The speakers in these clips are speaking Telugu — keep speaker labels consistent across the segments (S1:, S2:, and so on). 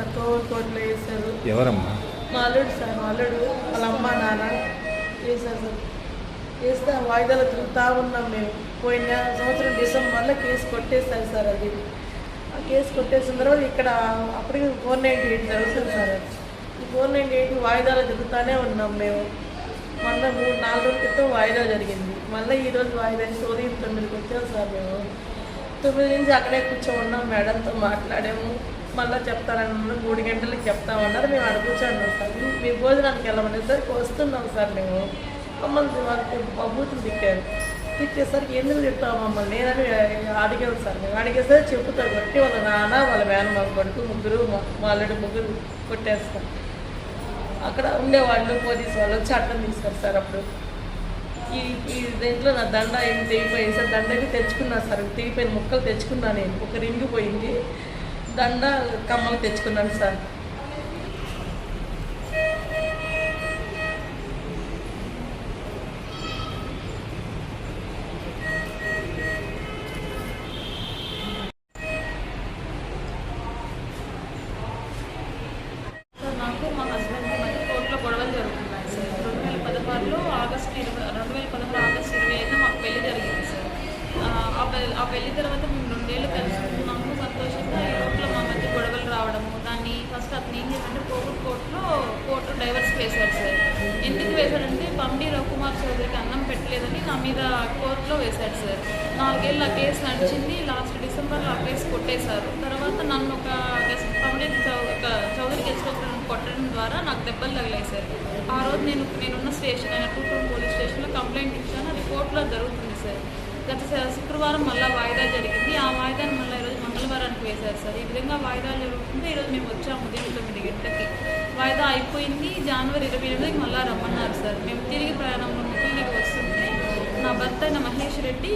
S1: సార్ వేశారు.
S2: ఎవరమ్మా?
S1: మా అల్లుడు సార్ మా అల్లుడు వాళ్ళ అమ్మ నాన్న వేశారు. సార్ వేస్తే వాయిదాలు తిరుగుతా ఉన్నాం మేము. పోయిన సంవత్సరం డిసెంబర్లో కేసు కొట్టేశారు సార్ అది. ఆ కేసు కొట్టేసిన తర్వాత ఇక్కడ అప్పటికి ఫోర్ నైంటీ ఎయిట్ జరుగుతుంది సార్ ఈ ఫోర్ నైంటీ ఎయిట్ వాయిదాలు తిరుగుతూనే ఉన్నాం మేము. మొన్న మూడు నాలుగు రోజుల క్రితం వాయిదా జరిగింది. మళ్ళీ ఈ రోజు వాయిదా ఉదయం తొమ్మిదికి వచ్చాం సార్ మేము. తొమ్మిది నుంచి అక్కడే కూర్చోన్నాం మేడంతో మాట్లాడాము. మళ్ళీ చెప్తారన్నారు మూడు గంటలకు చెప్తామన్నారు. మేము అడుగుచాను సార్ మీ భోజనానికి వెళ్ళమని సార్ వస్తున్నాం సార్ మేము. మమ్మల్ని వాళ్ళకి బూతులు తిట్టారు తిట్టేసరికి ఎందుకు తిట్టావు మమ్మల్ని? నేనని అడిగాను సార్. మేము అడిగేసరికి చెప్పుతారు కొట్టి వాళ్ళ నాన్న వాళ్ళ మేనమామ కొడుకు ముగ్గురు మా- మా ముగ్గురు కొట్టేస్తారు. అక్కడ ఉండేవాళ్ళు పోలీసు వాళ్ళు వచ్చి అడ్డం తీస్తారు సార్ అప్పుడు. ఈ ఈ దీంట్లో నా దండ ఏం తెగిపోయింది సార్? దండకి తెచ్చుకున్నా సార్. తెగిపోయిన ముక్కలు తెచ్చుకున్నా నేను. ఒక రింగు పోయింది. దండ కమ్మలు తెచ్చుకున్నాను సార్.
S3: సార్ నాకు మా కోర్టులో గొడవలు జరుగుతున్నాయి సార్. రెండు వేల ఆగస్టు ఇరవై రెండు వేల పదహారు ఆగస్టు ఇరవై ఐదున మాకు పెళ్ళి జరిగింది సార్. ఆ పెళ్ళి తర్వాత వేశాడంటే పండి రఘుకుమార్ చౌదరికి అన్నం పెట్టలేదని నా మీద కోర్టులో వేశాడు సార్. నాలుగేళ్ళు ఆ కేసు నడిచింది లాస్ట్ డిసెంబర్లో ఆ కేసు కొట్టేశారు. తర్వాత నన్ను ఒక గెస్ట్ ఒక చౌదరి గెస్ట్ కొట్టడం ద్వారా నాకు దెబ్బలు తగిలాయి సార్ ఆ రోజు నేను నేనున్న స్టేషన్ అయిన టూటూరు పోలీస్ స్టేషన్లో కంప్లైంట్ ఇచ్చాను. అది కోర్టులో జరుగుతుంది సార్. గత శుక్రవారం మళ్ళీ వాయిదా జరిగింది. ఆ వాయిదాను మళ్ళీ ఈరోజు మంగళవారానికి వేశారు సార్. ఈ విధంగా వాయిదాలు జరుగుతుంది ఈరోజు మేము వచ్చాము. ఉదయం తొమ్మిది గంటలకి అయిపోయింది. జనవరి ఇరవై ఎనిమిదికి మళ్ళీ రమ్మన్నారు సార్. మేము తిరిగి ప్రయాణంలో ముఖ్యంగా వస్తుంది నా భర్త అయిన మహేష్ రెడ్డి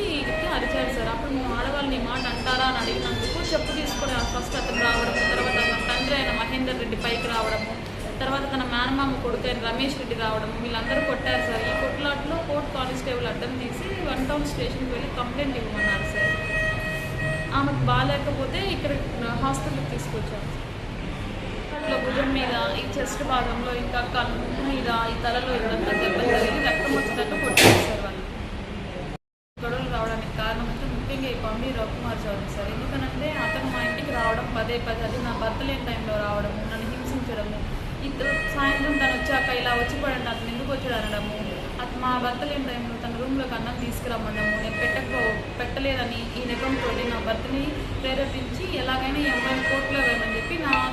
S3: అరిచాడు సార్. అప్పుడు మేము ఆడవాళ్ళని మాట అంటారా అని అడిగినందుకు చెప్పు తీసుకొని ఫస్ట్ అతను రావడం తర్వాత తన తండ్రి అయిన మహేందర్ రెడ్డి పైకి రావడము తర్వాత తన మేనమామ కొడుకు అయిన రమేష్ రెడ్డి రావడం వీళ్ళందరూ కొట్టారు సార్. ఈ కొట్లాట్లో కోర్టు కానిస్టేబుల్ అడ్డం తీసి వన్ టౌన్ స్టేషన్కి వెళ్ళి కంప్లైంట్ ఇవ్వమన్నారు సార్. ఆమెకు బాగాలేకపోతే ఇక్కడ హాస్పిటల్కి తీసుకొచ్చాను ఇట్లా భుజం మీద ఈ చెస్ట్ భాగంలో ఇంకా కన్ను మీద ఈ తలలో ఇదంతా దెబ్బలు తగిలి రక్తం వచ్చినట్టు కొట్టారు సార్ వాళ్ళు. గొడవలు రావడానికి కారణం అంటే ముఖ్యంగా ఈ పంపి రఘుకుమార్ చౌదరి సార్. ఎందుకనంటే అతను మా ఇంటికి రావడం పదే పదే అది నా భర్త లేని టైంలో రావడము నన్ను హింసించడము ఇద్దరు సాయంత్రం తను వచ్చాక ఇలా వచ్చి పడండి అతను ఎందుకు వచ్చాడు అనడము అతను మా భర్త లేని టైంలో తన రూమ్లోకి అన్నం తీసుకురమ్మడము నేను పెట్టకపో పెట్టలేదని ఈ నెపంతో నా భర్తని ప్రేరేపించి ఎలాగైనా ఈ అమ్మాయిని కోర్టులో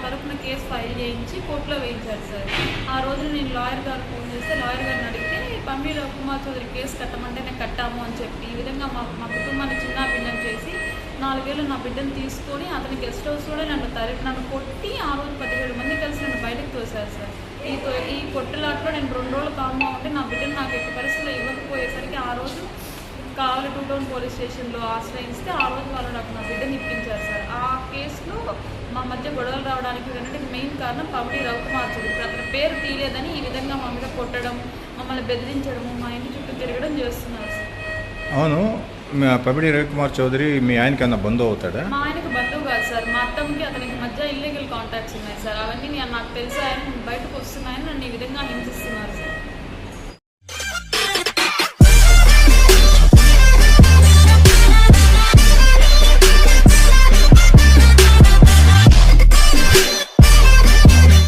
S3: తరఫున కేసు ఫైల్ చేయించి కోర్టులో వేయించారు సార్. ఆ రోజు నేను లాయర్ గారు ఫోన్ చేస్తే లాయర్ గారిని అడిగితే పంపి కుమార్ చౌదరి కేసు కట్టమంటే నేను కట్టాము అని చెప్పి ఈ విధంగా మా మా కుటుంబాన్ని చిన్న భిన్నం చేసి నాలుగేళ్ళు నా బిడ్డను తీసుకొని అతని గెస్ట్ హౌస్ కూడా నన్ను తరి నన్ను కొట్టి ఆ రోజు పదిహేడు మంది కలిసి నన్ను బయటకు తోశారు సార్. ఈ ఈ కొట్టులాట్లో నేను రెండు రోజులు కామ్గా ఉంటే నా బిడ్డను నాకు ఎట్టి పరిస్థితుల్లో ఇవ్వదు కావాలి టూ టౌన్ పోలీస్ స్టేషన్లో ఆశ్రయిస్తే ఆ రోజు వాళ్ళు నాకు నా బిడ్డని ఇప్పించారు సార్. ఆ కేసులో మా మధ్య గొడవలు రావడానికి ఏంటంటే మెయిన్ కారణం పమిడి రవికుమార్ చౌదరి అతని పేరు తీయలేదని ఈ విధంగా మా మీద కొట్టడం మమ్మల్ని బెదిరించడము మా ఇంటి చుట్టూ తిరగడం చేస్తున్నారు సార్.
S2: అవును. పబిడి రవికుమార్ చౌదరి మీ ఆయనకి అన్న బంధువు అవుతాడా?
S3: మా ఆయనకు బంధువు కాదు సార్. మా అత్తమ్మకి అతనికి మధ్య ఇల్లీగల్ కాంటాక్ట్స్ ఉన్నాయి సార్. అవన్నీ నేను నాకు తెలుసు ఆయన బయటకు వస్తున్నాయని నన్ను ఈ విధంగా హింసిస్తున్నారు సార్.